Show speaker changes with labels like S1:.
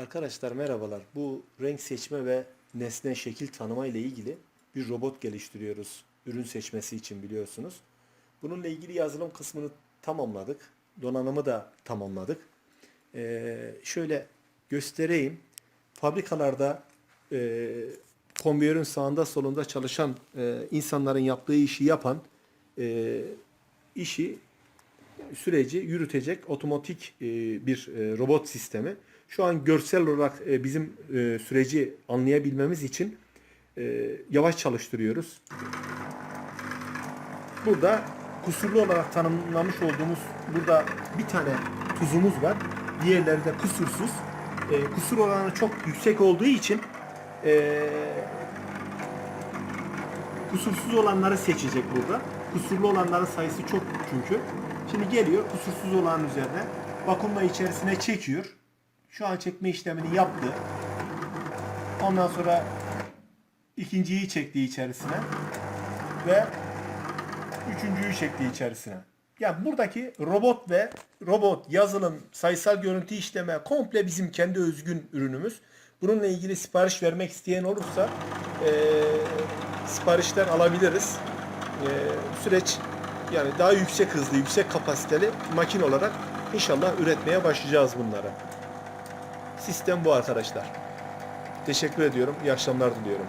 S1: Arkadaşlar merhabalar. Bu renk seçme ve nesne şekil tanıma ile ilgili bir robot geliştiriyoruz. Ürün seçmesi için biliyorsunuz. Bununla ilgili yazılım kısmını tamamladık. Donanımı da tamamladık. Ee, şöyle göstereyim. Fabrikalarda e, konveyörün sağında solunda çalışan e, insanların yaptığı işi yapan e, işi süreci yürütecek otomatik e, bir e, robot sistemi. Şu an görsel olarak e, bizim süreci anlayabilmemiz için yavaş çalıştırıyoruz. Burada kusurlu olarak tanımlamış olduğumuz burada bir tane tuzumuz var. Diğerleri de kusursuz. E, kusur oranı çok yüksek olduğu için kusursuz olanları seçecek burada. Kusurlu olanların sayısı çok çünkü. Şimdi geliyor kusursuz olan üzerine vakumla içerisine çekiyor. Şu an çekme işlemini yaptı. Ondan sonra ikinciyi çekti içerisine ve üçüncüyü çekti içerisine. Yani buradaki robot ve robot yazılım, sayısal görüntü işleme komple bizim kendi özgün ürünümüz. Bununla ilgili sipariş vermek isteyen olursa eee siparişler alabiliriz. Eee, süreç yani daha yüksek hızlı, yüksek kapasiteli makine olarak inşallah üretmeye başlayacağız bunları. Sistem bu arkadaşlar. Teşekkür ediyorum. İyi akşamlar diliyorum.